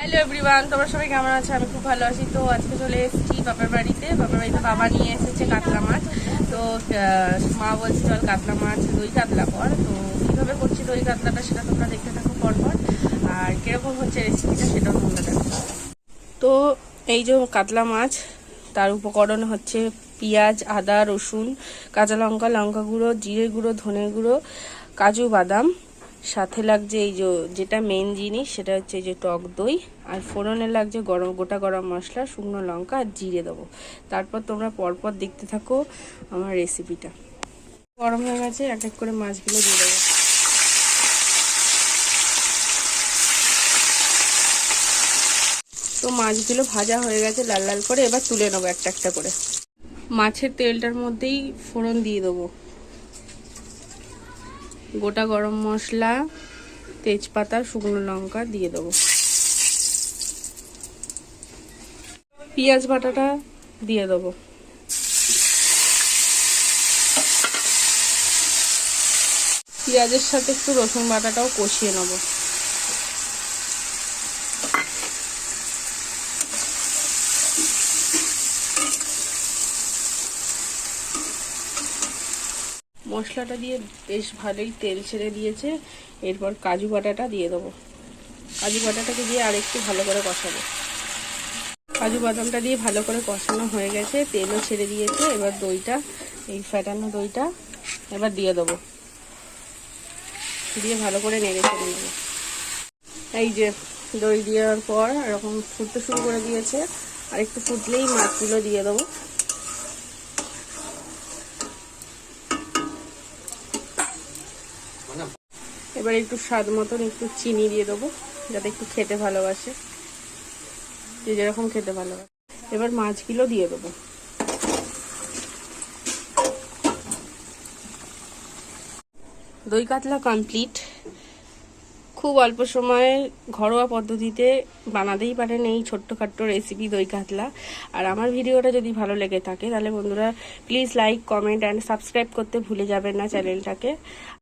Hello everyone তোমরা সবাই কেমন আছো? আমি খুব ভালো আছি। তো আজকে চলে এসেছি বাপের বাড়িতে। বাপের বাড়িতে বাবা নিয়ে এসেছে কাতলা মাছ। তো মা বলছে, চল কাতলা মাছ, দই কাতলা কর। তো কীভাবে করছি দই কাতলাটা সেটা তোমরা দেখতে থাকো পরপর। আর কীরকম হচ্ছে রেসিপিটা সেটাও তোমরা দেখো। তো এই যে কাতলা মাছ, তার উপকরণ হচ্ছে পেঁয়াজ, আদা, রসুন, কাঁচা লঙ্কা লঙ্কা গুঁড়ো, জিরে গুঁড়ো, ধনে গুঁড়ো, কাজু বাদাম। সাথে লাগছে এই যে, যেটা মেন জিনিস, সেটা হচ্ছে যে টক দই, আর ফোড়নে লাগছে গরম, গোটা গরম মশলা, শুকনো লঙ্কা আর জিরে দেবো। তারপর তোমরা পরপর দেখতে থাকো আমার রেসিপিটা গরম হয়ে গেছে, এক এক করে মাছগুলো দিয়ে দেবো। তো মাছগুলো ভাজা হয়ে গেছে, লাল লাল করে এবার তুলে নেব একটা একটা করে। মাছের তেলটার মধ্যেই ফোড়ন দিয়ে দেবো। গোটা গরম মশলা, তেজপাতা, শুকনো লঙ্কা দিয়ে দেবো। পেঁয়াজ বাটাটা দিয়ে দেবো। পেঁয়াজের সাথে একটু রসুন বাটাটাও কষিয়ে নেব। মশলাটা দিয়ে বেশ ভালোই তেল ছেড়ে দিয়েছে। এরপর কাজু বাটাটা দিয়ে দেবো। কাজু বাটাটাকে দিয়ে আরেকটু ভালো করে কষাবো। কাজু বাদামটা দিয়ে ভালো করে কষানো হয়ে গেছে, তেলও ছেড়ে দিয়েছে। এবার দইটা, এই ফ্যাটানো দইটা এবার দিয়ে দেবো। দিয়ে ভালো করে নেড়ে ছেড়ে নেব। এই যে দই দেওয়ার পর এরকম ফুটতে শুরু করে দিয়েছে। আর একটু ফুটলেই মাছগুলো দিয়ে দেবো। এবার একটু স্বাদ মতন একটু চিনি দিয়ে দেবো, যাতে একটু খেতে ভালোবাসে। যে যেরকম খেতে ভালোবাসে। এবার মাছগুলো দিয়ে দেবো। দই কাতলা কমপ্লিট খুব অল্প সময়ে ঘরোয়া পদ্ধতিতে বানাতেই পারেন এই ছোট্টখাট্ট রেসিপি দই কাতলা। আর আমার ভিডিওটা যদি ভালো লেগে থাকে, তাহলে বন্ধুরা please like comment and subscribe করতে ভুলে যাবেন না চ্যানেলটাকে